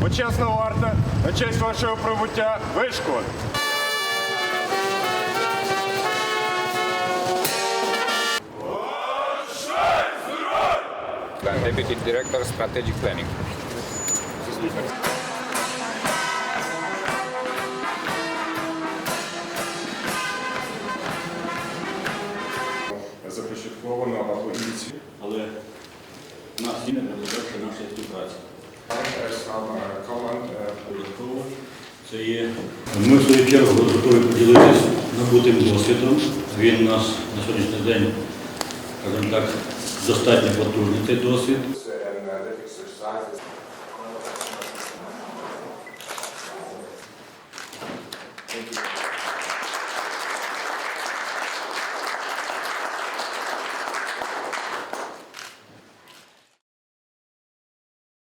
почесна варта на честь вашого прибуття вишколи. I'm Deputy Director Strategic Planning. Започатковано або ініціювано. але в нас є результати нашої це є. Ми в свою чергу готові поділитися набутим досвідом. Він у нас на сьогоднішній день, скажімо так, достатньо потужний цей досвід.